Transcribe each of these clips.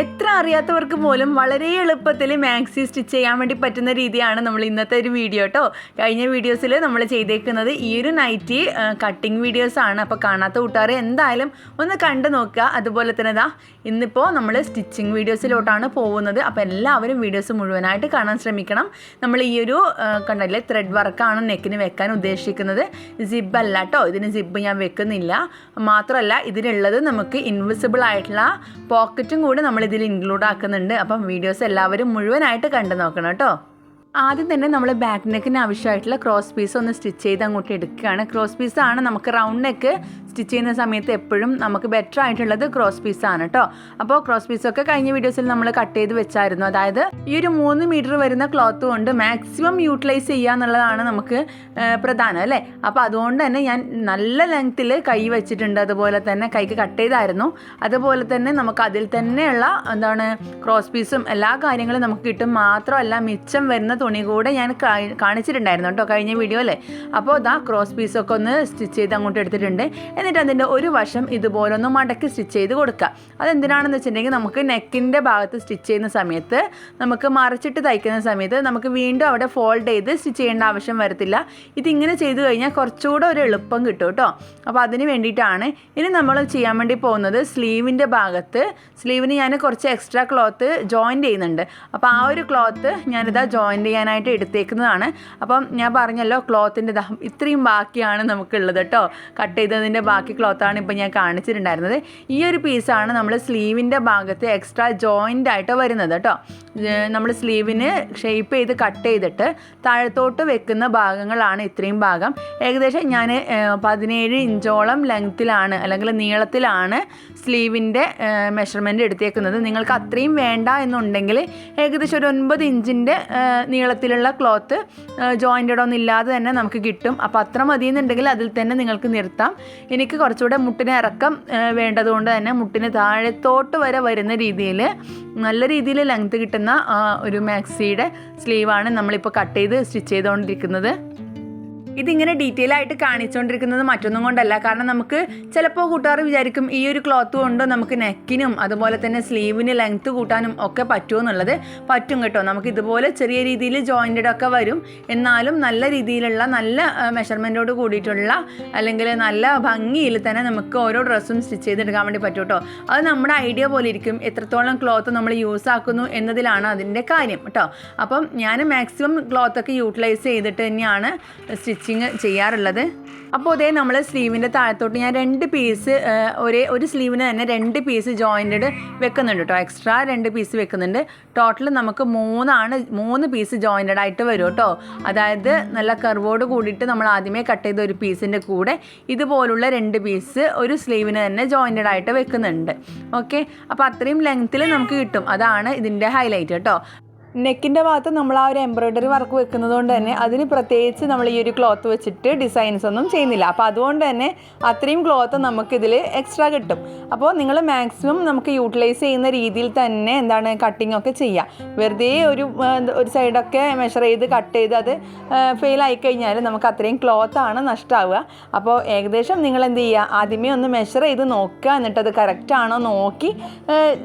എത്ര അറിയാത്തവർക്ക് പോലും വളരെ എളുപ്പത്തിൽ മാക്സി സ്റ്റിച്ച് ചെയ്യാൻ വേണ്ടി പറ്റുന്ന രീതിയാണ് നമ്മൾ ഇന്നത്തെ ഒരു വീഡിയോ കേട്ടോ. കഴിഞ്ഞ വീഡിയോസിൽ നമ്മൾ ചെയ്തേക്കുന്നത് ഈ ഒരു നൈറ്റി കട്ടിങ് വീഡിയോസ് ആണ്. അപ്പോൾ കാണാത്ത കൂട്ടുകാർ എന്തായാലും ഒന്ന് കണ്ടു നോക്കുക. അതുപോലെ തന്നെ ഇതാ ഇന്നിപ്പോൾ നമ്മൾ സ്റ്റിച്ചിങ് വീഡിയോസിലോട്ടാണ് പോകുന്നത്. അപ്പോൾ എല്ലാവരും വീഡിയോസ് മുഴുവനായിട്ട് കാണാൻ ശ്രമിക്കണം. നമ്മൾ ഈ ഒരു കണ്ടല്ലേ ത്രെഡ് വർക്കാണ് നെക്കിന് വെക്കാൻ ഉദ്ദേശിക്കുന്നത്. സിബ് അല്ല കേട്ടോ. ഇതിന് സിബ് ഞാൻ വെക്കുന്നില്ല. മാത്രമല്ല ഇതിനുള്ളത് നമുക്ക് ഇൻവിസിബിൾ ആയിട്ടുള്ള പോക്കറ്റും കൂടി നമ്മൾ ഇതിൽ ഇൻക്ലൂഡ് ആക്കുന്നുണ്ട്. അപ്പം വീഡിയോസ് എല്ലാവരും മുഴുവനായിട്ട് കണ്ടു നോക്കണം കേട്ടോ. ആദ്യം തന്നെ നമ്മൾ ബാക്ക് നെക്കിന് ആവശ്യമായിട്ടുള്ള ക്രോസ് പീസ് ഒന്ന് സ്റ്റിച്ച് ചെയ്ത് അങ്ങോട്ട് എടുക്കുകയാണ്. ക്രോസ് പീസാണ് നമുക്ക് റൗണ്ട് നെക്ക് സ്റ്റിച്ച് ചെയ്യുന്ന സമയത്ത് എപ്പോഴും നമുക്ക് ബെറ്റർ ആയിട്ടുള്ളത് ക്രോസ് പീസാണ് കേട്ടോ അപ്പോൾ ക്രോസ് പീസൊക്കെ കഴിഞ്ഞ വീഡിയോസിൽ നമ്മൾ കട്ട് ചെയ്ത് വെച്ചായിരുന്നു. അതായത് ഈ ഒരു മൂന്ന് മീറ്റർ വരുന്ന ക്ലോത്ത് കൊണ്ട് മാക്സിമം യൂട്ടിലൈസ് ചെയ്യുക എന്നുള്ളതാണ് നമുക്ക് പ്രധാനം അല്ലേ? അപ്പോൾ അതുകൊണ്ട് തന്നെ ഞാൻ നല്ല ലെങ്ത്തിൽ കൈ വെച്ചിട്ടുണ്ട്. അതുപോലെ തന്നെ കൈക്ക് കട്ട് ചെയ്തായിരുന്നു. അതുപോലെ തന്നെ നമുക്ക് അതിൽ തന്നെയുള്ള എന്താണ് ക്രോസ് പീസും എല്ലാ കാര്യങ്ങളും നമുക്ക് കിട്ടും. മാത്രമല്ല മിച്ചം വരുന്ന തുണി കൂടെ ഞാൻ കാണിച്ചിട്ടുണ്ടായിരുന്നു കേട്ടോ കഴിഞ്ഞ അല്ലേ അപ്പോൾ ഇതാ ക്രോസ് പീസൊക്കെ ഒന്ന് സ്റ്റിച്ച് ചെയ്ത് അങ്ങോട്ട് എടുത്തിട്ടുണ്ട്. എന്നിട്ട് അതിന്റെ ഒരു വശം ഇതുപോലൊന്ന് മടക്കി സ്റ്റിച്ച് ചെയ്ത് കൊടുക്കുക. അതെന്തിനാണെന്ന് വെച്ചിട്ടുണ്ടെങ്കിൽ നമുക്ക് നെക്കിന്റെ ഭാഗത്ത് സ്റ്റിച്ച് ചെയ്യുന്ന സമയത്ത് നമുക്ക് മറിച്ചിട്ട് തയ്ക്കുന്ന സമയത്ത് നമുക്ക് വീണ്ടും അവിടെ ഫോൾഡ് ചെയ്ത് സ്റ്റിച്ച് ചെയ്യേണ്ട ആവശ്യം വരത്തില്ല. ഇതിങ്ങനെ ചെയ്തു കഴിഞ്ഞാൽ കുറച്ചുകൂടെ ഒരു എളുപ്പം കിട്ടും കേട്ടോ. അപ്പോൾ അതിന് വേണ്ടിയിട്ടാണ് ഇനി നമ്മൾ ചെയ്യാൻ വേണ്ടി പോകുന്നത് സ്ലീവിന്റെ ഭാഗത്ത്. സ്ലീവിന് ഞാൻ കുറച്ച് എക്സ്ട്രാ ക്ലോത്ത് ജോയിന്റ് ചെയ്യുന്നുണ്ട്. അപ്പോൾ ആ ഒരു ക്ലോത്ത് ഞാനിതാ ജോയിന്റ് ചെയ്യാനായിട്ട് എടുത്തേക്കുന്നതാണ്. അപ്പം ഞാൻ പറഞ്ഞല്ലോ ക്ലോത്തിന്റെ ഇത്രയും ബാക്കിയാണ് നമുക്കുള്ളത് കേട്ടോ. കട്ട് ചെയ്തതിന്റെ ബാക്കി ക്ലോത്താണ് ഇപ്പോൾ ഞാൻ കാണിച്ചിട്ടുണ്ടായിരുന്നത്. ഈ ഒരു പീസാണ് നമ്മൾ സ്ലീവിന്റെ ഭാഗത്ത് എക്സ്ട്രാ ജോയിന്റ് ആയിട്ട് വരുന്നത് കേട്ടോ. നമ്മൾ സ്ലീവിന് ഷേപ്പ് ചെയ്ത് കട്ട് ചെയ്തിട്ട് താഴത്തോട്ട് വെക്കുന്ന ഭാഗങ്ങളാണ് ഇത്രയും ഭാഗം. ഏകദേശം ഞാൻ പതിനേഴ് ഇഞ്ചോളം ലെങ്ത്തിലാണ് അല്ലെങ്കിൽ നീളത്തിലാണ് സ്ലീവിന്റെ മെഷർമെന്റ് എടുത്തേക്കുന്നത്. നിങ്ങൾക്ക് അത്രയും വേണ്ട എന്നുണ്ടെങ്കിൽ ഏകദേശം ഒരു ഒൻപത് ഇഞ്ചിന്റെ നീളത്തിലുള്ള ക്ലോത്ത് ജോയിന്റഡ് ഒന്നും ഇല്ലാതെ തന്നെ നമുക്ക് കിട്ടും. അപ്പോൾ അത്ര മതി എന്നുണ്ടെങ്കിൽ അതിൽ തന്നെ നിങ്ങൾക്ക് നിർത്താം. എനിക്ക് കുറച്ചുകൂടെ മുട്ടിന് ഇറക്കം വേണ്ടതുകൊണ്ട് തന്നെ മുട്ടിന് താഴത്തോട്ട് വരെ വരുന്ന രീതിയിൽ നല്ല രീതിയിൽ ലെങ്ത് കിട്ടുന്ന ഒരു മാക്സിയുടെ സ്ലീവാണ് നമ്മളിപ്പോൾ കട്ട് ചെയ്ത് സ്റ്റിച്ച് ചെയ്തുകൊണ്ടിരിക്കുന്നത്. ഇതിങ്ങനെ ഡീറ്റെയിൽ ആയിട്ട് കാണിച്ചുകൊണ്ടിരിക്കുന്നത് മറ്റൊന്നും കൊണ്ടല്ല. കാരണം നമുക്ക് ചിലപ്പോൾ കൂട്ടുകാർ വിചാരിക്കും ഈ ഒരു ക്ലോത്ത് കൊണ്ട് നമുക്ക് നെക്കിനും അതുപോലെ തന്നെ സ്ലീവിന് ലെങ്ത്ത് കൂട്ടാനും ഒക്കെ പറ്റുമോ എന്നുള്ളത് പറ്റും കേട്ടോ. നമുക്ക് ഇതുപോലെ ചെറിയ രീതിയിൽ ജോയിന്റഡ് ഒക്കെ വരും. എന്നാലും നല്ല രീതിയിലുള്ള നല്ല മെഷർമെന്റോട് കൂടിയിട്ടുള്ള അല്ലെങ്കിൽ നല്ല ഭംഗിയിൽ തന്നെ നമുക്ക് ഓരോ ഡ്രസ്സും സ്റ്റിച്ച് ചെയ്തെടുക്കാൻ വേണ്ടി പറ്റും കേട്ടോ. അത് നമ്മുടെ ഐഡിയ പോലെ ഇരിക്കും. എത്രത്തോളം ക്ലോത്ത് നമ്മൾ യൂസ് ആക്കുന്നു എന്നതിലാണ് അതിന്റെ കാര്യം കേട്ടോ. അപ്പം ഞാൻ മാക്സിമം ക്ലോത്തൊക്കെ യൂട്ടിലൈസ് ചെയ്തിട്ട് തന്നെയാണ് സ്റ്റിച്ചിങ് ചെയ്യാറുള്ളത്. അപ്പോൾ അതേ നമ്മൾ സ്ലീവിന്റെ താഴത്തോട്ട് ഞാൻ രണ്ട് പീസ് ഒരേ ഒരു സ്ലീവിന് തന്നെ രണ്ട് പീസ് ജോയിന്റഡ് വെക്കുന്നുണ്ട് കേട്ടോ എക്സ്ട്രാ രണ്ട് പീസ് വെക്കുന്നുണ്ട്. ടോട്ടൽ നമുക്ക് മൂന്നാണ് മൂന്ന് പീസ് ജോയിന്റഡ് ആയിട്ട് വരും കേട്ടോ അതായത് നല്ല കർവോട് കൂടിയിട്ട് നമ്മൾ ആദ്യമേ കട്ട് ചെയ്ത ഒരു പീസിന്റെ കൂടെ ഇതുപോലുള്ള രണ്ട് പീസ് ഒരു സ്ലീവിന് തന്നെ ജോയിന്റഡ് ആയിട്ട് വെക്കുന്നുണ്ട്. ഓക്കെ അപ്പോൾ അത്രയും ലെങ്ത്തിൽ നമുക്ക് കിട്ടും. അതാണ് ഇതിന്റെ ഹൈലൈറ്റ് കേട്ടോ നെക്കിന്റെ ഭാഗത്ത് നമ്മൾ ആ ഒരു എംബ്രോയ്ഡറി വർക്ക് വെക്കുന്നത് കൊണ്ട് തന്നെ അതിന് പ്രത്യേകിച്ച് നമ്മൾ ഈ ഒരു ക്ലോത്ത് വെച്ചിട്ട് ഡിസൈൻസ് ഒന്നും ചെയ്യുന്നില്ല. അപ്പോൾ അതുകൊണ്ട് തന്നെ അത്രയും ക്ലോത്ത് നമുക്കിതിൽ എക്സ്ട്രാ കിട്ടും. അപ്പോൾ നിങ്ങൾ മാക്സിമം നമുക്ക് യൂട്ടിലൈസ് ചെയ്യുന്ന രീതിയിൽ തന്നെ എന്താണ് കട്ടിംഗ് ഒക്കെ ചെയ്യുക വെറുതെ ഒരു ഒരു സൈഡൊക്കെ മെഷർ ചെയ്ത് കട്ട് ചെയ്ത് അത് ഫെയിൽ ആയി കഴിഞ്ഞാൽ നമുക്ക് അത്രയും ക്ലോത്ത് ആണ് നഷ്ടമാവുക അപ്പോൾ ഏകദേശം നിങ്ങൾ എന്ത് ചെയ്യുക ആദ്യമേ ഒന്ന് മെഷർ ചെയ്ത് നോക്കുക. എന്നിട്ട് അത് കറക്റ്റ് ആണോ നോക്കി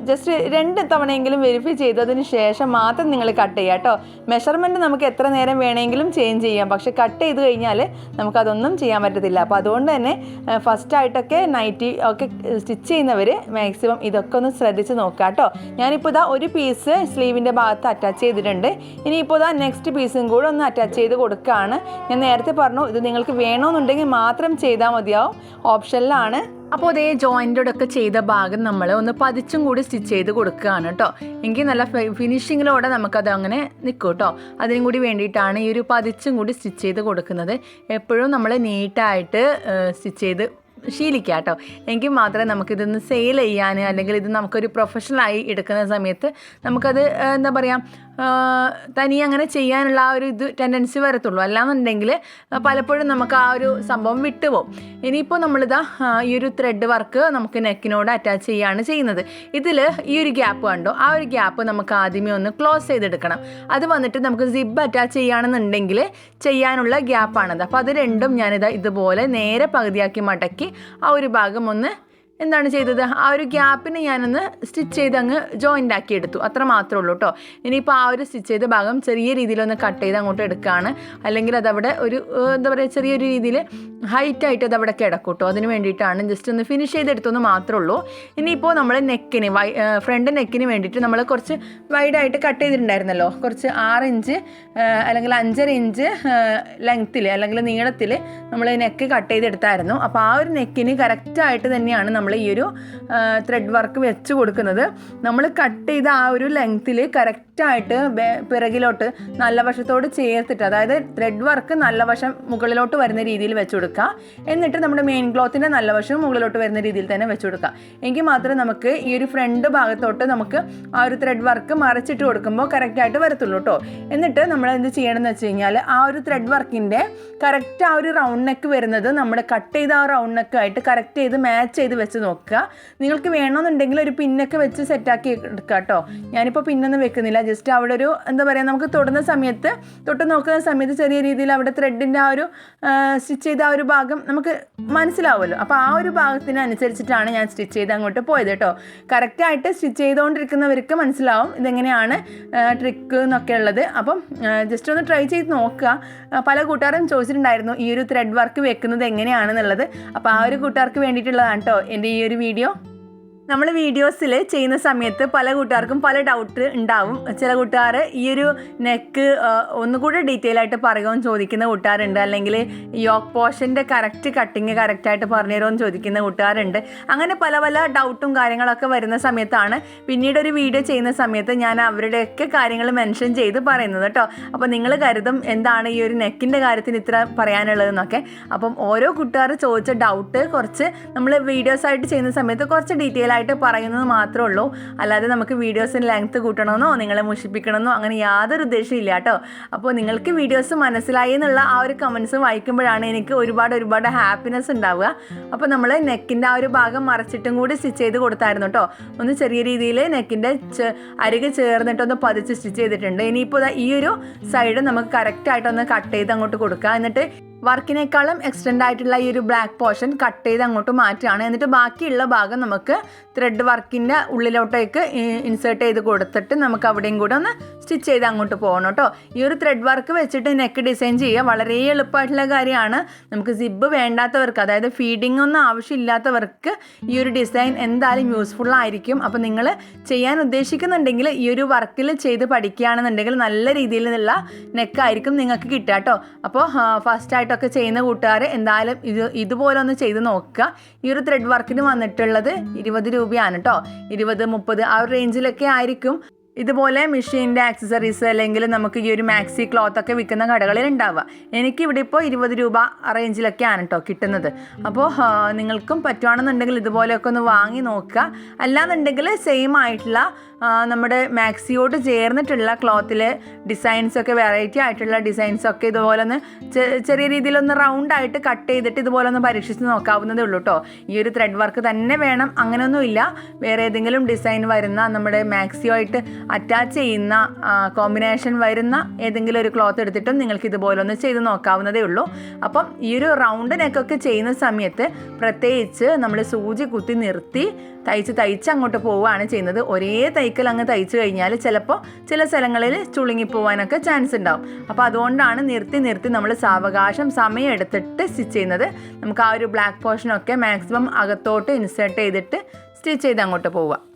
ജസ്റ്റ് രണ്ട് തവണയെങ്കിലും വെരിഫൈ ചെയ്തതിന് ശേഷം മാത്രം നിങ്ങൾ കട്ട് ചെയ്യുക കേട്ടോ. മെഷർമെന്റ് നമുക്ക് എത്ര നേരം വേണമെങ്കിലും ചേഞ്ച് ചെയ്യാം. പക്ഷേ കട്ട് ചെയ്ത് കഴിഞ്ഞാൽ നമുക്കതൊന്നും ചെയ്യാൻ പറ്റത്തില്ല. അപ്പോൾ അതുകൊണ്ട് തന്നെ ഫസ്റ്റ് ആയിട്ടൊക്കെ നൈറ്റി ഒക്കെ സ്റ്റിച്ച് ചെയ്യുന്നവർ മാക്സിമം ഇതൊക്കെ ഒന്ന് ശ്രദ്ധിച്ച് നോക്കുക കേട്ടോ. ഞാനിപ്പോൾ ഇതാ ഒരു പീസ് സ്ലീവിന്റെ ഭാഗത്ത് അറ്റാച്ച് ചെയ്തിട്ടുണ്ട്. ഇനിയിപ്പോൾ ഇതാ നെക്സ്റ്റ് പീസും കൂടെ ഒന്ന് അറ്റാച്ച് ചെയ്ത് കൊടുക്കുകയാണ്. ഞാൻ നേരത്തെ പറഞ്ഞു ഇത് നിങ്ങൾക്ക് വേണമെന്നുണ്ടെങ്കിൽ മാത്രം ചെയ്താൽ മതിയാവും. ഓപ്ഷനിലാണ് അപ്പോൾ അതേ ജോയിന്റോടൊക്കെ ചെയ്ത ഭാഗം നമ്മൾ ഒന്ന് പതിച്ചും കൂടി സ്റ്റിച്ച് ചെയ്ത് കൊടുക്കുകയാണ് കേട്ടോ എങ്കിൽ നല്ല ഫിനിഷിങ്ങിലൂടെ നമുക്കത് അങ്ങനെ നിൽക്കും കേട്ടോ അതിനും കൂടി വേണ്ടിയിട്ടാണ് ഈ ഒരു പതിച്ചും കൂടി സ്റ്റിച്ച് ചെയ്ത് കൊടുക്കുന്നത്. എപ്പോഴും നമ്മൾ നീറ്റായിട്ട് സ്റ്റിച്ച് ചെയ്ത് ശീലിക്കുക കേട്ടോ എങ്കിൽ മാത്രമേ നമുക്കിതൊന്ന് സെയിൽ ചെയ്യാൻ അല്ലെങ്കിൽ ഇത് നമുക്കൊരു പ്രൊഫഷണലായി എടുക്കുന്ന സമയത്ത് നമുക്കത് എന്താ പറയുക തനിയെ അങ്ങനെ ചെയ്യാനുള്ള ആ ഒരു ഇത് ടെൻഡൻസി വരത്തുള്ളൂ. അല്ലാന്നുണ്ടെങ്കിൽ പലപ്പോഴും നമുക്ക് ആ ഒരു സംഭവം വിട്ടുപോകും ഇനിയിപ്പോൾ നമ്മളിതാ ഈ ഒരു ത്രെഡ് വർക്ക് നമുക്ക് നെക്കിനോട് അറ്റാച്ച് ചെയ്യുകയാണ് ചെയ്യുന്നത്. ഇതിൽ ഈ ഒരു ഗ്യാപ്പ് കണ്ടോ? ആ ഒരു ഗ്യാപ്പ് നമുക്ക് ആദ്യമേ ഒന്ന് ക്ലോസ് ചെയ്തെടുക്കണം. അത് വന്നിട്ട് നമുക്ക് സിബ് അറ്റാച്ച് ചെയ്യുകയാണെന്നുണ്ടെങ്കിൽ ചെയ്യാനുള്ള ഗ്യാപ്പാണത് അപ്പോൾ അത് രണ്ടും ഞാനിതാ ഇതുപോലെ നേരെ പകുതിയാക്കി മടക്കി ആ ഒരു ഭാഗം ഒന്ന് എന്താണ് ചെയ്തത്? ആ ഒരു ഗ്യാപ്പിന് ഞാനൊന്ന് സ്റ്റിച്ച് ചെയ്ത് അങ്ങ് ജോയിന്റ് ആക്കി എടുത്തു അത്ര മാത്രമേ ഉള്ളൂ കേട്ടോ ഇനിയിപ്പോൾ ആ ഒരു സ്റ്റിച്ച് ചെയ്ത ഭാഗം ചെറിയ രീതിയിലൊന്ന് കട്ട് ചെയ്ത് അങ്ങോട്ട് എടുക്കുകയാണ് അല്ലെങ്കിൽ അതവിടെ ഒരു എന്താ പറയുക ചെറിയൊരു രീതിയിൽ ഹൈറ്റായിട്ട് അത് അവിടെ കിടക്കും കേട്ടോ അതിന് വേണ്ടിയിട്ടാണ് ജസ്റ്റ് ഒന്ന് ഫിനിഷ് ചെയ്തെടുത്തെന്ന് മാത്രമേ ഉള്ളൂ ഇനിയിപ്പോൾ നമ്മൾ നെക്കിന് വൈ ഫ്രണ്ട് നെക്കിന് വേണ്ടിയിട്ട് നമ്മൾ കുറച്ച് വൈഡായിട്ട് കട്ട് ചെയ്തിട്ടുണ്ടായിരുന്നല്ലോ. കുറച്ച് ആറ് ഇഞ്ച് അല്ലെങ്കിൽ അഞ്ചര ഇഞ്ച് ലെങ്ത്തിൽ അല്ലെങ്കിൽ നീളത്തിൽ നമ്മൾ നെക്ക് കട്ട് ചെയ്തെടുത്തായിരുന്നു. അപ്പോൾ ആ ഒരു നെക്കിന് കറക്റ്റായിട്ട് തന്നെയാണ് നമ്മൾ ഈ ഒരു ത്രെഡ് വർക്ക് വെച്ച് കൊടുക്കുന്നത്. നമ്മൾ കട്ട് ചെയ്ത ആ ഒരു ലെങ്ത്തിൽ കറക്റ്റായിട്ട് പിറകിലോട്ട് നല്ല വശത്തോട് ചേർത്തിട്ട് അതായത് ത്രെഡ് വർക്ക് നല്ല വശം മുകളിലോട്ട് വരുന്ന രീതിയിൽ വെച്ച് കൊടുക്കുക. എന്നിട്ട് നമ്മുടെ മെയിൻ ക്ലോത്തിന്റെ നല്ല വശം മുകളിലോട്ട് വരുന്ന രീതിയിൽ തന്നെ വെച്ച് കൊടുക്കുക. എങ്കിൽ മാത്രമേ നമുക്ക് ഈ ഒരു ഫ്രണ്ട് ഭാഗത്തോട്ട് നമുക്ക് ആ ഒരു ത്രെഡ് വർക്ക് മറിച്ചിട്ട് കൊടുക്കുമ്പോൾ കറക്റ്റായിട്ട് വരത്തുള്ളൂ കേട്ടോ എന്നിട്ട് നമ്മൾ എന്ത് ചെയ്യണമെന്ന് വെച്ച് കഴിഞ്ഞാൽ ആ ഒരു ത്രെഡ് വർക്കിന്റെ കറക്റ്റ് ആ ഒരു റൗണ്ട് നെക്ക് വരുന്നത് നമ്മൾ കട്ട് ചെയ്ത ആ റൗണ്ട് നെക്കായിട്ട് കറക്റ്റ് ചെയ്ത് മാച്ച് ചെയ്ത് വെച്ച് നോക്കുക. നിങ്ങൾക്ക് വേണമെന്നുണ്ടെങ്കിൽ ഒരു പിന്നൊക്കെ വെച്ച് സെറ്റാക്കി എടുക്കുക കേട്ടോ. ഞാനിപ്പോൾ പിന്നൊന്നും വെക്കുന്നില്ല. ജസ്റ്റ് അവിടെ ഒരു എന്താ പറയുക നമുക്ക് തൊടുന്ന സമയത്ത് തൊട്ട് നോക്കുന്ന സമയത്ത് ചെറിയ രീതിയിൽ അവിടെ ത്രെഡിന്റെ ആ ഒരു സ്റ്റിച്ച് ചെയ്ത ആ ഒരു ഭാഗം നമുക്ക് മനസ്സിലാവുമല്ലോ. അപ്പോൾ ആ ഒരു ഭാഗത്തിന് അനുസരിച്ചിട്ടാണ് ഞാൻ സ്റ്റിച്ച് ചെയ്ത് അങ്ങോട്ട് പോയത് കേട്ടോ. കറക്റ്റായിട്ട് സ്റ്റിച്ച് ചെയ്തുകൊണ്ടിരിക്കുന്നവർക്ക് മനസ്സിലാവും ഇതെങ്ങനെയാണ് ട്രിക്ക് എന്നൊക്കെ ഉള്ളത്. അപ്പം ജസ്റ്റ് ഒന്ന് ട്രൈ ചെയ്ത് നോക്കുക. പല കൂട്ടുകാരും ചോദിച്ചിട്ടുണ്ടായിരുന്നു ഈ ഒരു ത്രെഡ് വർക്ക് വെക്കുന്നത് എങ്ങനെയാണെന്നുള്ളത്. അപ്പോൾ ആ ഒരു കൂട്ടുകാർക്ക് വേണ്ടിയിട്ടുള്ളതാണ് കേട്ടോ എന്റെ ഈ ഒരു വീഡിയോ? നമ്മൾ വീഡിയോസിൽ ചെയ്യുന്ന സമയത്ത് പല കൂട്ടുകാർക്കും പല ഡൗട്ട് ഉണ്ടാവും. ചില കൂട്ടുകാർ ഈ ഒരു നെക്ക് ഒന്നുകൂടെ ഡീറ്റെയിൽ ആയിട്ട് പറയുമെന്ന് ചോദിക്കുന്ന കൂട്ടുകാരുണ്ട്. അല്ലെങ്കിൽ യോക്ക് പോഷന്റെ കറക്റ്റ് കട്ടിങ് കറക്റ്റായിട്ട് പറഞ്ഞു തരുമെന്ന് ചോദിക്കുന്ന കൂട്ടുകാരുണ്ട്. അങ്ങനെ പല പല ഡൗട്ടും കാര്യങ്ങളൊക്കെ വരുന്ന സമയത്താണ് പിന്നീട് ഒരു വീഡിയോ ചെയ്യുന്ന സമയത്ത് ഞാൻ അവരുടെയൊക്കെ കാര്യങ്ങൾ മെൻഷൻ ചെയ്ത് പറയുന്നത് കേട്ടോ. അപ്പോൾ നിങ്ങൾ കരുതും എന്താണ് ഈ ഒരു നെക്കിന്റെ കാര്യത്തിന് ഇത്ര പറയാനുള്ളതെന്നൊക്കെ. അപ്പം ഓരോ കൂട്ടുകാർ ചോദിച്ച ഡൗട്ട് കുറച്ച് നമ്മൾ വീഡിയോസ് ആയിട്ട് ചെയ്യുന്ന സമയത്ത് കുറച്ച് ഡീറ്റെയിൽ ആയിട്ട് പറയുന്നത് മാത്രമേ ഉള്ളൂ. അല്ലാതെ നമുക്ക് വീഡിയോസിന് ലെങ്ത് കൂട്ടണമെന്നോ നിങ്ങളെ മുഷിപ്പിക്കണമെന്നോ അങ്ങനെ യാതൊരു ഉദ്ദേശവും ഇല്ല കേട്ടോ. അപ്പോൾ നിങ്ങൾക്ക് വീഡിയോസ് മനസ്സിലായി എന്നുള്ള ആ ഒരു കമൻസ് വായിക്കുമ്പോഴാണ് എനിക്ക് ഒരുപാട് ഒരുപാട് ഹാപ്പിനെസ് ഉണ്ടാവുക. അപ്പോൾ നമ്മൾ നെക്കിന്റെ ആ ഒരു ഭാഗം മറച്ചിട്ടും കൂടി സ്റ്റിച്ച് ചെയ്ത് കൊടുത്തായിരുന്നു കേട്ടോ. ഒന്ന് ചെറിയ രീതിയിൽ നെക്കിന്റെ അരികെ ചേർന്നിട്ടൊന്ന് പതിച്ച് സ്റ്റിച്ച് ചെയ്തിട്ടുണ്ട്. ഇനിയിപ്പോൾ ഈ ഒരു സൈഡ് നമുക്ക് കറക്റ്റായിട്ടൊന്ന് കട്ട് ചെയ്ത് അങ്ങോട്ട് കൊടുക്കുക. എന്നിട്ട് വർക്കിനേക്കാളും എക്സ്റ്റെൻഡ് ആയിട്ടുള്ള ഈ ഒരു ബ്ലാക്ക് പോർഷൻ കട്ട് ചെയ്ത് അങ്ങോട്ട് മാറ്റുകയാണ്. എന്നിട്ട് ബാക്കിയുള്ള ഭാഗം നമുക്ക് ത്രെഡ് വർക്കിന്റെ ഉള്ളിലോട്ടേക്ക് ഇൻസേർട്ട് ചെയ്ത് കൊടുത്തിട്ട് നമുക്ക് അവിടെയും കൂടെ ഒന്ന് സ്റ്റിച്ച് ചെയ്ത് അങ്ങോട്ട് പോകണം കേട്ടോ ഈ ഒരു ത്രെഡ് വർക്ക് വെച്ചിട്ട് നെക്ക് ഡിസൈൻ ചെയ്യുക വളരെ എളുപ്പമായിട്ടുള്ള കാര്യമാണ്. നമുക്ക് സിബ് വേണ്ടാത്തവർക്ക് അതായത് ഫീഡിംഗ് ഒന്നും ആവശ്യമില്ലാത്തവർക്ക് ഈ ഒരു ഡിസൈൻ എന്തായാലും യൂസ്ഫുൾ ആയിരിക്കും. അപ്പോൾ നിങ്ങൾ ചെയ്യാൻ ഉദ്ദേശിക്കുന്നുണ്ടെങ്കിൽ ഈ ഒരു വർക്കിൽ ചെയ്ത് പഠിക്കുകയാണെന്നുണ്ടെങ്കിൽ നല്ല രീതിയിലുള്ള നെക്കായിരിക്കും നിങ്ങൾക്ക് കിട്ടുക കേട്ടോ അപ്പോൾ ഫസ്റ്റ് ആയിട്ടൊക്കെ ചെയ്യുന്ന കൂട്ടുകാർ എന്തായാലും ഇത് ഇതുപോലെ ഒന്ന് ചെയ്ത് നോക്കുക. ഈ ഒരു ത്രെഡ് വർക്കിന് വന്നിട്ടുള്ളത് ഇരുപത് രൂപയാണ് കേട്ടോ ഇരുപത് മുപ്പത് ആ ഒരു റേഞ്ചിലൊക്കെ ആയിരിക്കും. ഇതുപോലെ മെഷീന്റെ ആക്സസറീസ് അല്ലെങ്കിൽ നമുക്ക് ഈ ഒരു മാക്സി ക്ലോത്ത് ഒക്കെ വിൽക്കുന്ന കടകളിൽ ഉണ്ടാവുക. എനിക്കിവിടെ ഇപ്പോൾ ഇരുപത് രൂപ റേഞ്ചിലൊക്കെ ആണ് കേട്ടോ കിട്ടുന്നത്. അപ്പോൾ നിങ്ങൾക്കും പറ്റുവാണെന്നുണ്ടെങ്കിൽ ഇതുപോലെയൊക്കെ ഒന്ന് വാങ്ങി നോക്കുക. അല്ലാന്നുണ്ടെങ്കിൽ സെയിം ആയിട്ടുള്ള നമ്മുടെ മാക്സിയോട് ചേർന്നിട്ടുള്ള ക്ലോത്തിലെ ഡിസൈൻസൊക്കെ വെറൈറ്റി ആയിട്ടുള്ള ഡിസൈൻസൊക്കെ ഇതുപോലെ ഒന്ന് ചെറിയ രീതിയിലൊന്ന് റൗണ്ട് ആയിട്ട് കട്ട് ചെയ്തിട്ട് ഇതുപോലെ ഒന്ന് പരീക്ഷിച്ച് നോക്കാവുന്നതേ ഉള്ളൂ കേട്ടോ ഈ ഒരു ത്രെഡ് വർക്ക് തന്നെ വേണം. അങ്ങനെയൊന്നുമില്ല വേറെ ഏതെങ്കിലും ഡിസൈൻ വരുന്ന നമ്മുടെ മാക്സിയോ ആയിട്ട് അറ്റാച്ച് ചെയ്യുന്ന കോമ്പിനേഷൻ വരുന്ന ഏതെങ്കിലും ഒരു ക്ലോത്ത് എടുത്തിട്ടും നിങ്ങൾക്ക് ഇതുപോലെ ഒന്ന് ചെയ്ത് നോക്കാവുന്നതേ ഉള്ളൂ. അപ്പം ഈ ഒരു റൗണ്ട് നെക്കൊക്കെ ചെയ്യുന്ന സമയത്ത് പ്രത്യേകിച്ച് നമ്മൾ സൂചി കുത്തി നിർത്തി തയ്ച്ച് തയ്ച്ച് അങ്ങോട്ട് പോവുകയാണ് ചെയ്യുന്നത്. ഒരേ തൈക്കൽ അങ്ങ് തയ്ച്ചു കഴിഞ്ഞാൽ ചിലപ്പോൾ ചില സ്ഥലങ്ങളിൽ ചുളുങ്ങിപ്പോവാനൊക്കെ ചാൻസ് ഉണ്ടാവും. അപ്പോൾ അതുകൊണ്ടാണ് നിർത്തി നിർത്തി നമ്മൾ സാവകാശം സമയം എടുത്തിട്ട് സ്റ്റിച്ച് ചെയ്യുന്നത്. നമുക്ക് ആ ഒരു ബ്ലാക്ക് പോർഷനൊക്കെ മാക്സിമം അകത്തോട്ട് ഇൻസേർട്ട് ചെയ്തിട്ട് സ്റ്റിച്ച് ചെയ്ത് അങ്ങോട്ട് പോവുക.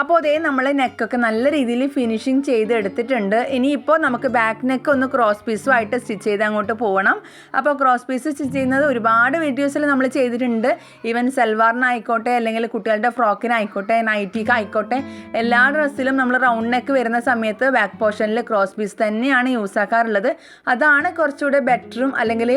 അപ്പോൾ അതേ നമ്മൾ നെക്കൊക്കെ നല്ല രീതിയിൽ ഫിനിഷിങ് ചെയ്തെടുത്തിട്ടുണ്ട്. ഇനിയിപ്പോൾ നമുക്ക് ബാക്ക് നെക്ക് ഒന്ന് ക്രോസ് പീസുമായിട്ട് സ്റ്റിച്ച് ചെയ്ത് അങ്ങോട്ട് പോകണം അപ്പോൾ ക്രോസ് പീസ് സ്റ്റിച്ച് ചെയ്യുന്നത് ഒരുപാട് വീഡിയോസിൽ നമ്മൾ ചെയ്തിട്ടുണ്ട്. ഈവൻ സൽവാറിനായിക്കോട്ടെ അല്ലെങ്കിൽ കുട്ടികളുടെ ഫ്രോക്കിനായിക്കോട്ടെ നൈറ്റിക്ക് ആയിക്കോട്ടെ എല്ലാ ഡ്രസ്സിലും നമ്മൾ റൗണ്ട് നെക്ക് വരുന്ന സമയത്ത് ബാക്ക് പോർഷനിൽ ക്രോസ് പീസ് തന്നെയാണ് യൂസ് ആക്കാറുള്ളത്. അതാണ് കുറച്ചുകൂടെ ബെറ്ററും അല്ലെങ്കിൽ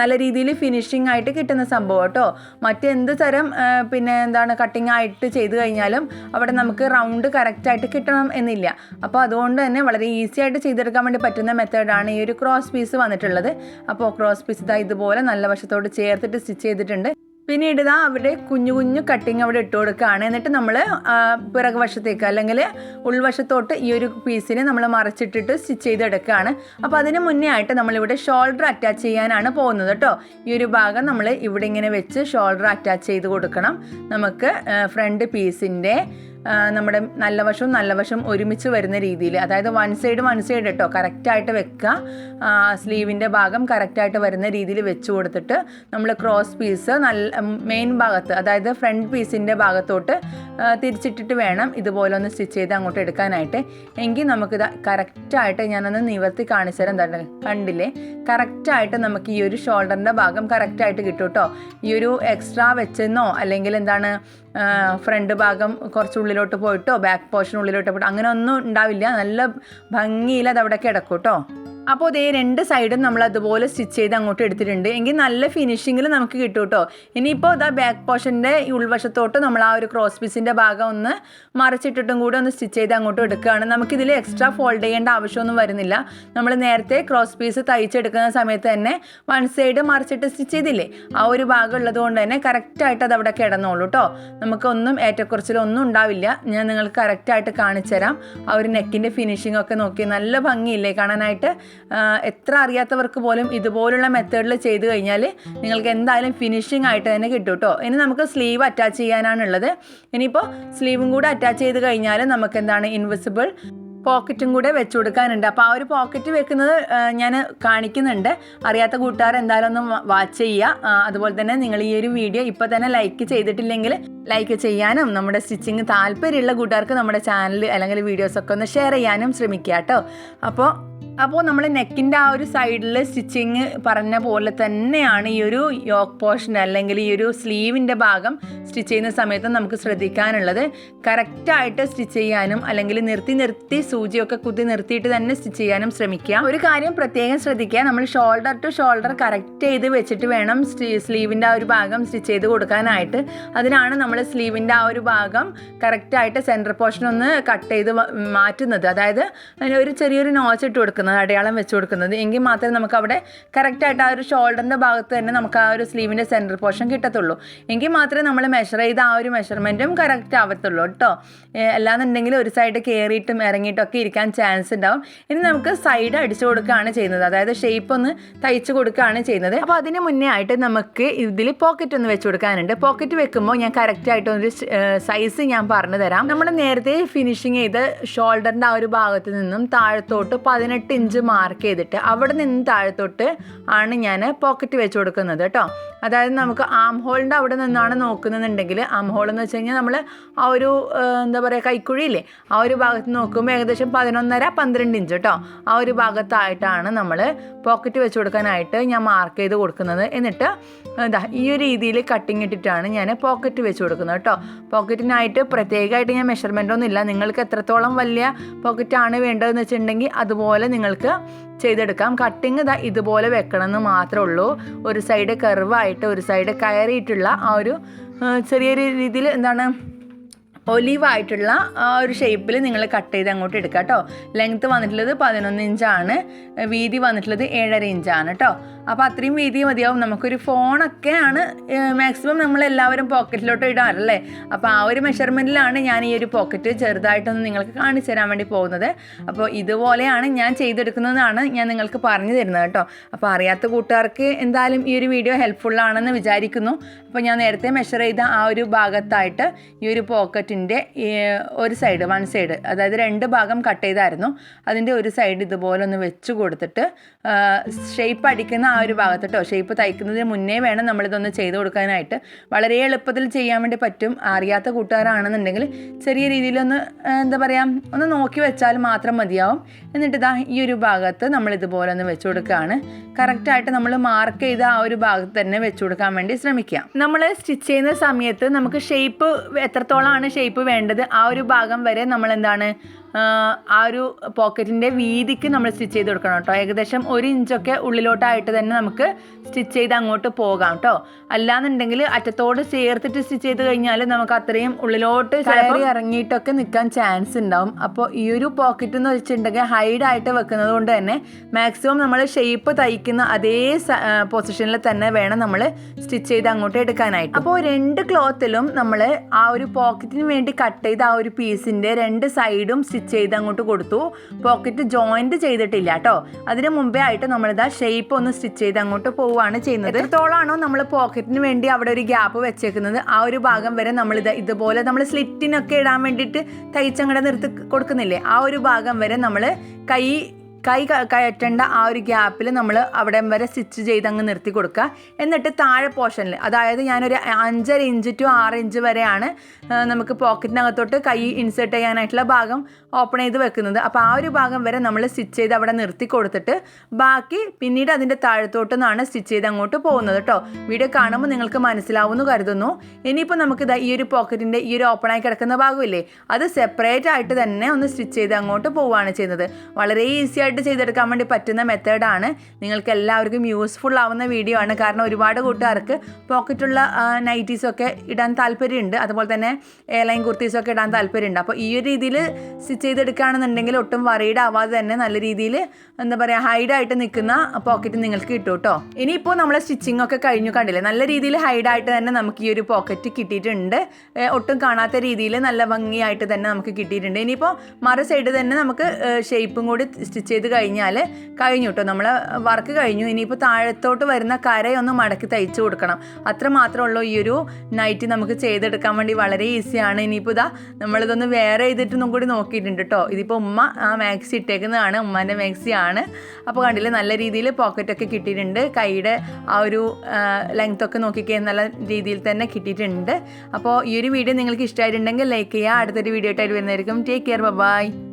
നല്ല രീതിയിൽ ഫിനിഷിംഗ് ആയിട്ട് കിട്ടുന്ന സംഭവം കേട്ടോ. മറ്റെന്ത് തരം പിന്നെ എന്താണ് കട്ടിംഗ് ആയിട്ട് ചെയ്ത് കഴിഞ്ഞാലും അവിടെ നമുക്ക് റൗണ്ട് കറക്റ്റായിട്ട് കിട്ടണം എന്നില്ല. അപ്പോൾ അതുകൊണ്ട് തന്നെ വളരെ ഈസി ആയിട്ട് ചെയ്തെടുക്കാൻ വേണ്ടി പറ്റുന്ന മെത്തേഡാണ് ഈ ഒരു ക്രോസ് പീസ് വന്നിട്ടുള്ളത്. അപ്പോൾ ക്രോസ് പീസ് ഇതാ ഇതുപോലെ നല്ല വശത്തോട് ചേർത്തിട്ട് സ്റ്റിച്ച് ചെയ്തിട്ടുണ്ട്. പിന്നീട് ഇതാ അവിടെ കുഞ്ഞു കുഞ്ഞു കട്ടിങ് അവിടെ ഇട്ട് കൊടുക്കുകയാണ്. എന്നിട്ട് നമ്മൾ പിറക് വശത്തേക്ക് അല്ലെങ്കിൽ ഉൾവശത്തോട്ട് ഈ ഒരു പീസിനെ നമ്മൾ മറച്ചിട്ടിട്ട് സ്റ്റിച്ച് ചെയ്തെടുക്കുകയാണ്. അപ്പോൾ അതിന് മുന്നേ ആയിട്ട് നമ്മളിവിടെ ഷോൾഡർ അറ്റാച്ച് ചെയ്യാനാണ് പോകുന്നത് കേട്ടോ. ഈ ഒരു ഭാഗം നമ്മൾ ഇവിടെ ഇങ്ങനെ വെച്ച് ഷോൾഡർ അറ്റാച്ച് ചെയ്ത് കൊടുക്കണം. നമുക്ക് ഫ്രണ്ട് പീസിന്റെ നമ്മുടെ നല്ല വശവും നല്ല വശം ഒരുമിച്ച് വരുന്ന രീതിയിൽ. അതായത് വൺ സൈഡ് വൺ സൈഡ് കേട്ടോ കറക്റ്റായിട്ട് വെക്കുക സ്ലീവിന്റെ ഭാഗം കറക്റ്റായിട്ട് വരുന്ന രീതിയിൽ വെച്ച് കൊടുത്തിട്ട് നമ്മൾ ക്രോസ് പീസ് നല്ല മെയിൻ ഭാഗത്ത് അതായത് ഫ്രണ്ട് പീസിന്റെ ഭാഗത്തോട്ട് തിരിച്ചിട്ടിട്ട് വേണം ഇതുപോലെ ഒന്ന് സ്റ്റിച്ച് ചെയ്ത് അങ്ങോട്ട് എടുക്കാനായിട്ട്. എങ്കിൽ നമുക്കിത് കറക്റ്റായിട്ട് ഞാനൊന്ന് നിവർത്തി കാണിച്ചു തരാം. എന്താണ്? കണ്ടില്ലേ? കറക്റ്റായിട്ട് നമുക്ക് ഈ ഒരു ഷോൾഡറിന്റെ ഭാഗം കറക്റ്റായിട്ട് കിട്ടും കേട്ടോ ഈ ഒരു എക്സ്ട്രാ വെച്ചെന്നോ അല്ലെങ്കിൽ എന്താണ് ഫ്രണ്ട് ഭാഗം കുറച്ച് ഉള്ളിലോട്ട് പോയിട്ടോ? ബാക്ക് പോർഷൻ ഉള്ളിലോട്ട് പോയിട്ടോ? അങ്ങനെ ഒന്നും ഉണ്ടാവില്ല. നല്ല ഭംഗിയിൽ അത് അവിടെ കിടക്കും കേട്ടോ അപ്പോൾ ഇതേ രണ്ട് സൈഡും നമ്മൾ അതുപോലെ സ്റ്റിച്ച് ചെയ്ത് അങ്ങോട്ട് എടുത്തിട്ടുണ്ട്. എങ്കിൽ നല്ല ഫിനിഷിങ്ങിൽ നമുക്ക് കിട്ടും കേട്ടോ ഇനിയിപ്പോൾ ഇതാ ബാക്ക് പോർഷന്റെ ഉൾവശത്തോട്ട് നമ്മൾ ആ ഒരു ക്രോസ് പീസിന്റെ ഭാഗം ഒന്ന് മറിച്ചിട്ടിട്ടും കൂടി ഒന്ന് സ്റ്റിച്ച് ചെയ്ത് അങ്ങോട്ട് എടുക്കുകയാണ്. നമുക്കിതിൽ എക്സ്ട്രാ ഫോൾഡ് ചെയ്യേണ്ട ആവശ്യമൊന്നും വരുന്നില്ല. നമ്മൾ നേരത്തെ ക്രോസ് പീസ് തയ്ച്ചെടുക്കുന്ന സമയത്ത് തന്നെ വൺ സൈഡ് മറിച്ചിട്ട് സ്റ്റിച്ച് ചെയ്തില്ലേ? ആ ഒരു ഭാഗം ഉള്ളത് കൊണ്ട് തന്നെ കറക്റ്റായിട്ട് അത് അവിടെ കിടന്നോളൂ കേട്ടോ നമുക്കൊന്നും ഏറ്റക്കുറച്ചിലൊന്നും ഉണ്ടാവില്ല. ഞാൻ നിങ്ങൾക്ക് കറക്റ്റായിട്ട് കാണിച്ചു തരാം ആ ഒരു നെക്കിന്റെ ഫിനിഷിംഗ് ഒക്കെ നോക്കി നല്ല ഭംഗിയില്ലേ കാണാനായിട്ട്? എത്ര അറിയാത്തവർക്ക് പോലും ഇതുപോലുള്ള മെത്തേഡിൽ ചെയ്ത് കഴിഞ്ഞാൽ നിങ്ങൾക്ക് എന്തായാലും ഫിനിഷിംഗ് ആയിട്ട് തന്നെ കിട്ടും കേട്ടോ ഇനി നമുക്ക് സ്ലീവ് അറ്റാച്ച് ചെയ്യാനാണുള്ളത്. ഇനിയിപ്പോൾ സ്ലീവും കൂടെ അറ്റാച്ച് ചെയ്ത് കഴിഞ്ഞാൽ നമുക്ക് എന്താണ് ഇൻവിസിബിൾ പോക്കറ്റും കൂടെ വെച്ച് കൊടുക്കാനുണ്ട്. അപ്പോൾ ആ ഒരു പോക്കറ്റ് വെക്കുന്നത് ഞാൻ കാണിക്കുന്നുണ്ട്. അറിയാത്ത കൂട്ടുകാർ എന്തായാലും ഒന്ന് വാച്ച് ചെയ്യുക അതുപോലെ തന്നെ നിങ്ങൾ ഈ ഒരു വീഡിയോ ഇപ്പോൾ തന്നെ ലൈക്ക് ചെയ്തിട്ടില്ലെങ്കിൽ ലൈക്ക് ചെയ്യാനും നമ്മുടെ സ്റ്റിച്ചിങ് താല്പര്യമുള്ള കൂട്ടുകാർക്ക് നമ്മുടെ ചാനൽ അല്ലെങ്കിൽ വീഡിയോസൊക്കെ ഒന്ന് ഷെയർ ചെയ്യാനും ശ്രമിക്കുക കേട്ടോ അപ്പോൾ അപ്പോൾ നമ്മൾ നെക്കിന്റെ ആ ഒരു സൈഡിൽ സ്റ്റിച്ചിങ് പറഞ്ഞ പോലെ തന്നെയാണ് ഈ ഒരു യോക്ക് പോർഷൻ അല്ലെങ്കിൽ ഈ ഒരു സ്ലീവിന്റെ ഭാഗം സ്റ്റിച്ച് ചെയ്യുന്ന സമയത്ത് നമുക്ക് ശ്രദ്ധിക്കാനുള്ളത്. കറക്റ്റായിട്ട് സ്റ്റിച്ച് ചെയ്യാനും അല്ലെങ്കിൽ നിർത്തി നിർത്തി സൂചിയൊക്കെ കുത്തി നിർത്തിയിട്ട് തന്നെ സ്റ്റിച്ച് ചെയ്യാനും ശ്രമിക്കുക ഒരു കാര്യം പ്രത്യേകം ശ്രദ്ധിക്കുക നമ്മൾ ഷോൾഡർ ടു ഷോൾഡർ കറക്റ്റ് ചെയ്ത് വെച്ചിട്ട് വേണം സ്ലീവിന്റെ ആ ഒരു ഭാഗം സ്റ്റിച്ച് ചെയ്ത് കൊടുക്കാനായിട്ട്. അതിനാണ് നമ്മൾ സ്ലീവിന്റെ ആ ഒരു ഭാഗം കറക്റ്റായിട്ട് സെന്റർ പോർഷൻ ഒന്ന് കട്ട് ചെയ്ത് മാറ്റുന്നത്. അതായത് ഒരു ചെറിയൊരു നോച്ച് ഇട്ട് കൊടുക്കുന്നത്. അടയാളം വെച്ച് കൊടുക്കുന്നത്. എങ്കിൽ മാത്രമേ നമുക്ക് അവിടെ കറക്റ്റായിട്ട് ആ ഒരു ഷോൾഡറിന്റെ ഭാഗത്ത് തന്നെ നമുക്ക് ആ ഒരു സ്ലീവിന്റെ സെന്റർ പോർഷൻ കിട്ടത്തുള്ളൂ. എങ്കിൽ മാത്രമേ നമ്മൾ മെഷർ ചെയ്ത ആ ഒരു മെഷർമെന്റും കറക്റ്റ് ആവത്തുള്ളൂ കേട്ടോ. അല്ലാന്നുണ്ടെങ്കിൽ ഒരു സൈഡ് കയറിയിട്ടും ഇറങ്ങിയിട്ടും ഒക്കെ ഇരിക്കാൻ ചാൻസ് ഉണ്ടാവും. ഇനി നമുക്ക് സൈഡ് അടിച്ചു കൊടുക്കുകയാണ് ചെയ്യുന്നത്. അതായത് ഷേപ്പ് ഒന്ന് തയ്ച്ചു കൊടുക്കുകയാണ് ചെയ്യുന്നത്. അപ്പോൾ അതിന് മുന്നേ ആയിട്ട് നമുക്ക് ഇതിൽ പോക്കറ്റ് ഒന്ന് വെച്ച് കൊടുക്കാനുണ്ട്. പോക്കറ്റ് വെക്കുമ്പോൾ ഞാൻ കറക്റ്റ് ആയിട്ട് ഒരു സൈസ് ഞാൻ പറഞ്ഞു തരാം നമ്മൾ നേരത്തെ ഫിനിഷിങ് ചെയ്ത് ഷോൾഡറിന്റെ ആ ഒരു ഭാഗത്ത് നിന്നും താഴത്തോട്ട് പതിനെട്ട് ഇഞ്ച് മാർക്ക് ചെയ്തിട്ട് അവിടെ നിന്ന് താഴത്തോട്ട് ആണ് ഞാൻ പോക്കറ്റ് വെച്ച് കൊടുക്കുന്നത് കേട്ടോ അതായത് നമുക്ക് ആം ഹോളിന്റെ അവിടെ നിന്നാണ് നോക്കുന്നതെന്നുണ്ടെങ്കിൽ ആം ഹോൾ എന്ന് വെച്ച് കഴിഞ്ഞാൽ നമ്മൾ ആ ഒരു എന്താ പറയുക കൈക്കുഴിയില്ലേ ആ ഒരു ഭാഗത്ത് നോക്കുമ്പോൾ ഏകദേശം പതിനൊന്നര പന്ത്രണ്ട് ഇഞ്ച് കേട്ടോ ആ ഒരു ഭാഗത്തായിട്ടാണ് നമ്മൾ പോക്കറ്റ് വെച്ച് കൊടുക്കാനായിട്ട് ഞാൻ മാർക്ക് ചെയ്ത് കൊടുക്കുന്നത്. എന്നിട്ട് എന്താ ഈ ഒരു രീതിയിൽ കട്ടിങ് ഇട്ടിട്ടാണ് ഞാൻ പോക്കറ്റ് വെച്ച് കൊടുക്കുന്നത് കേട്ടോ പോക്കറ്റിനായിട്ട് പ്രത്യേകമായിട്ട് ഞാൻ മെഷർമെന്റ് ഒന്നും ഇല്ല നിങ്ങൾക്ക് എത്രത്തോളം വലിയ പോക്കറ്റാണ് വേണ്ടതെന്ന് വെച്ചിട്ടുണ്ടെങ്കിൽ അതുപോലെ നിങ്ങൾക്ക് ചെയ്തെടുക്കാം. കട്ടിങ് ഇതാ ഇതുപോലെ വെക്കണം എന്ന് മാത്രമേ ഉള്ളൂ. ഒരു സൈഡ് കർവായിട്ട് ഒരു സൈഡ് കയറിയിട്ടുള്ള ആ ഒരു ചെറിയൊരു രീതിയിൽ എന്താണ് ഒലിവായിട്ടുള്ള ഒരു ഷേപ്പിൽ നിങ്ങൾ കട്ട് ചെയ്ത് അങ്ങോട്ട് എടുക്കുക കേട്ടോ ലെങ്ത്ത് വന്നിട്ടുള്ളത് പതിനൊന്ന് ഇഞ്ചാണ് വീതി വന്നിട്ടുള്ളത് ഏഴര ഇഞ്ചാണ് കേട്ടോ അപ്പോൾ അത്രയും വീതി മതിയാവും. നമുക്കൊരു ഫോണൊക്കെയാണ് മാക്സിമം നമ്മൾ എല്ലാവരും പോക്കറ്റിലോട്ട് ഇടാറല്ലേ? അപ്പോൾ ആ ഒരു മെഷർമെന്റിലാണ് ഞാൻ ഈ ഒരു പോക്കറ്റ് ചെറുതായിട്ടൊന്ന് നിങ്ങൾക്ക് കാണിച്ചു തരാൻ വേണ്ടി പോകുന്നത്. അപ്പോൾ ഇതുപോലെയാണ് ഞാൻ ചെയ്തെടുക്കുന്നതാണ് ഞാൻ നിങ്ങൾക്ക് പറഞ്ഞു തരുന്നത് കേട്ടോ അപ്പോൾ അറിയാത്ത കൂട്ടുകാർക്ക് എന്തായാലും ഈ ഒരു വീഡിയോ ഹെൽപ്ഫുള്ളാണെന്ന് വിചാരിക്കുന്നു. അപ്പോൾ ഞാൻ നേരത്തെ മെഷർ ചെയ്ത ആ ഒരു ഭാഗത്തായിട്ട് ഈ ഒരു പോക്കറ്റിന്റെ ഒരു സൈഡ് വൺ സൈഡ് അതായത് രണ്ട് ഭാഗം കട്ട് ചെയ്തായിരുന്നു. അതിന്റെ ഒരു സൈഡ് ഇതുപോലെ ഒന്ന് വെച്ച് കൊടുത്തിട്ട് ഷേപ്പ് അടിക്കുന്ന ആ ഒരു ഭാഗത്ത് കേട്ടോ ഷേപ്പ് തയ്ക്കുന്നതിന് മുന്നേ വേണം നമ്മളിതൊന്ന് ചെയ്ത് കൊടുക്കാനായിട്ട്. വളരെ എളുപ്പത്തിൽ ചെയ്യാൻ വേണ്ടി പറ്റും. അറിയാത്ത കൂട്ടുകാരാണെന്നുണ്ടെങ്കിൽ ചെറിയ രീതിയിലൊന്ന് എന്താ പറയുക ഒന്ന് നോക്കി വെച്ചാൽ മാത്രം മതിയാവും. എന്നിട്ട് ഇതാ ഈ ഒരു ഭാഗത്ത് നമ്മൾ ഇതുപോലെ ഒന്ന് വെച്ച് കൊടുക്കുകയാണ്. കറക്റ്റായിട്ട് നമ്മൾ മാർക്ക് ചെയ്ത ആ ഒരു ഭാഗത്ത് തന്നെ വെച്ച് കൊടുക്കാൻ വേണ്ടി ശ്രമിക്കുക നമ്മൾ സ്റ്റിച്ച് ചെയ്യുന്ന സമയത്ത് നമുക്ക് ഷേപ്പ് എത്രത്തോളമാണ് ഷേപ്പ് വേണ്ടത് ആ ഒരു ഭാഗം വരെ നമ്മൾ എന്താണ് ആ ഒരു പോക്കറ്റിന്റെ വീതിക്ക് നമ്മൾ സ്റ്റിച്ച് ചെയ്ത് കൊടുക്കണം കേട്ടോ. ഏകദേശം ഒരു ഇഞ്ചൊക്കെ ഉള്ളിലോട്ടായിട്ട് തന്നെ നമുക്ക് സ്റ്റിച്ച് ചെയ്ത് അങ്ങോട്ട് പോകാം കേട്ടോ. അല്ലാന്നുണ്ടെങ്കിൽ അറ്റത്തോട് ചേർത്തിട്ട് സ്റ്റിച്ച് ചെയ്ത് കഴിഞ്ഞാൽ നമുക്ക് അത്രയും ഉള്ളിലോട്ട് കയറി ഇറങ്ങിയിട്ടൊക്കെ നിൽക്കാൻ ചാൻസ് ഉണ്ടാവും. അപ്പോൾ ഈ ഒരു പോക്കറ്റ് എന്ന് വെച്ചിട്ടുണ്ടെങ്കിൽ ഹൈഡായിട്ട് വെക്കുന്നത് കൊണ്ട് തന്നെ മാക്സിമം നമ്മൾ ഷേപ്പ് തയ്ക്കുന്ന അതേ പൊസിഷനിൽ തന്നെ വേണം നമ്മൾ സ്റ്റിച്ച് ചെയ്ത് അങ്ങോട്ട് എടുക്കാനായിട്ട്. അപ്പോൾ രണ്ട് ക്ലോത്തിലും നമ്മൾ ആ ഒരു പോക്കറ്റിന് വേണ്ടി കട്ട് ചെയ്ത ആ ഒരു പീസിന്റെ രണ്ട് സൈഡും സ്റ്റിച്ച് ചെയ്ത് അങ്ങോട്ട് കൊടുത്തു. പോക്കറ്റ് ജോയിന്റ് ചെയ്തിട്ടില്ല കേട്ടോ. അതിന് മുമ്പേ ആയിട്ട് നമ്മളിതാ ഷേപ്പ് ഒന്ന് സ്റ്റിച്ച് ചെയ്ത് അങ്ങോട്ട് പോവുകയാണ് ചെയ്യുന്നത്. എത്രത്തോളാണോ നമ്മൾ പോക്കറ്റിന് വേണ്ടി അവിടെ ഒരു ഗ്യാപ്പ് വെച്ചേക്കുന്നത്. ആ ഒരു ഭാഗം വരെ നമ്മളിത് ഇതുപോലെ നമ്മൾ സ്ലിറ്റിനൊക്കെ ഇടാൻ വേണ്ടിയിട്ട് തയ്ച്ചങ്ങടെ നിർത്തി കൊടുക്കുന്നില്ലേ? ആ ഒരു ഭാഗം വരെ നമ്മൾ കൈ കൈ കയറ്റേണ്ട ആ ഒരു ഗ്യാപ്പിൽ നമ്മൾ അവിടെ വരെ സ്റ്റിച്ച് ചെയ്ത് അങ്ങ് നിർത്തി കൊടുക്കുക എന്നിട്ട് താഴെ പോർഷനിൽ അതായത് ഞാനൊരു അഞ്ചര ഇഞ്ച് ടു ആറ് ഇഞ്ച് വരെയാണ് നമുക്ക് പോക്കറ്റിനകത്തോട്ട് കൈ ഇൻസേർട്ട് ചെയ്യാനായിട്ടുള്ള ഭാഗം ഓപ്പൺ ചെയ്ത് വെക്കുന്നത്. അപ്പോൾ ആ ഒരു ഭാഗം വരെ നമ്മൾ സ്റ്റിച്ച് ചെയ്ത് അവിടെ നിർത്തി കൊടുത്തിട്ട് ബാക്കി പിന്നീട് അതിന്റെ താഴത്തോട്ട് നിന്നാണ് സ്റ്റിച്ച് ചെയ്ത് അങ്ങോട്ട് പോകുന്നത് കേട്ടോ വീഡിയോ കാണുമ്പോൾ നിങ്ങൾക്ക് മനസ്സിലാവുമെന്ന് കരുതുന്നു. ഇനിയിപ്പോൾ നമുക്ക് ഈ ഒരു പോക്കറ്റിന്റെ ഈ ഒരു ഓപ്പൺ ആയി കിടക്കുന്ന ഭാഗമില്ലേ അത് സെപ്പറേറ്റ് ആയിട്ട് തന്നെ ഒന്ന് സ്റ്റിച്ച് ചെയ്ത് അങ്ങോട്ട് പോവുകയാണ് ചെയ്യുന്നത്. വളരെ ഈസി ആയിട്ട് ചെയ്തെടുക്കാൻ വേണ്ടി പറ്റുന്ന മെത്തേഡാണ് നിങ്ങൾക്ക് എല്ലാവർക്കും യൂസ്ഫുൾ ആവുന്ന വീഡിയോ ആണ്. കാരണം ഒരുപാട് കൂട്ടുകാർക്ക് പോക്കറ്റുള്ള നൈറ്റീസൊക്കെ ഇടാൻ താല്പര്യമുണ്ട്. അതുപോലെ തന്നെ എയർലൈൻ കുർത്തീസൊക്കെ ഇടാൻ താല്പര്യമുണ്ട്. അപ്പോൾ ഈ ഒരു രീതിയിൽ സ്റ്റിച്ച് ചെയ്തെടുക്കുകയാണെന്നുണ്ടെങ്കിൽ ഒട്ടും വറീഡ് ആവാതെ തന്നെ നല്ല രീതിയിൽ എന്താ പറയുക ഹൈഡായിട്ട് നിൽക്കുന്ന പോക്കറ്റ് നിങ്ങൾക്ക് കിട്ടും കേട്ടോ. ഇനിയിപ്പോൾ നമ്മൾ സ്റ്റിച്ചിങ് ഒക്കെ കഴിഞ്ഞു കണ്ടില്ലേ? നല്ല രീതിയിൽ ഹൈഡായിട്ട് തന്നെ നമുക്ക് ഈ ഒരു പോക്കറ്റ് കിട്ടിയിട്ടുണ്ട്. ഒട്ടും കാണാത്ത രീതിയിൽ നല്ല ഭംഗിയായിട്ട് തന്നെ നമുക്ക് കിട്ടിയിട്ടുണ്ട്. ഇനിയിപ്പോൾ മറു സൈഡ് തന്നെ നമുക്ക് ഷേപ്പും കൂടി സ്റ്റിച്ച് ചെയ്ത് കഴിഞ്ഞാൽ കഴിഞ്ഞു കേട്ടോ നമ്മൾ വർക്ക് കഴിഞ്ഞു. ഇനിയിപ്പോൾ താഴത്തോട്ട് വരുന്ന കരയൊന്ന് മടക്കി തയ്ച്ചു കൊടുക്കണം. അത്ര മാത്രമേ ഉള്ളൂ ഈ ഒരു നൈറ്റ് നമുക്ക് ചെയ്തെടുക്കാൻ വേണ്ടി വളരെ ഈസിയാണ് ഇനിയിപ്പോൾ ഇതാ നമ്മളിതൊന്ന് വേറെ ചെയ്തിട്ടൊന്നും കൂടി നോക്കിയിട്ടുണ്ട് കേട്ടോ ഇതിപ്പോൾ ഉമ്മ ആ മാക്സി ഇട്ടേക്കുന്നതാണ്. ഉമ്മാന്റെ മാക്സി ആണ്. അപ്പോൾ കണ്ടില്ലേ നല്ല രീതിയിൽ പോക്കറ്റൊക്കെ കിട്ടിയിട്ടുണ്ട്. കൈയുടെ ആ ഒരു ലെങ്ത്തൊക്കെ നോക്കിക്കേ നല്ല രീതിയിൽ തന്നെ കിട്ടിയിട്ടുണ്ട്. അപ്പോൾ ഈ ഒരു വീഡിയോ നിങ്ങൾക്ക് ഇഷ്ടമായിട്ടുണ്ടെങ്കിൽ ലൈക്ക് ചെയ്യുക. അടുത്തൊരു വീഡിയോ ആയിട്ട് വരുന്നതായിരിക്കും. Take care bye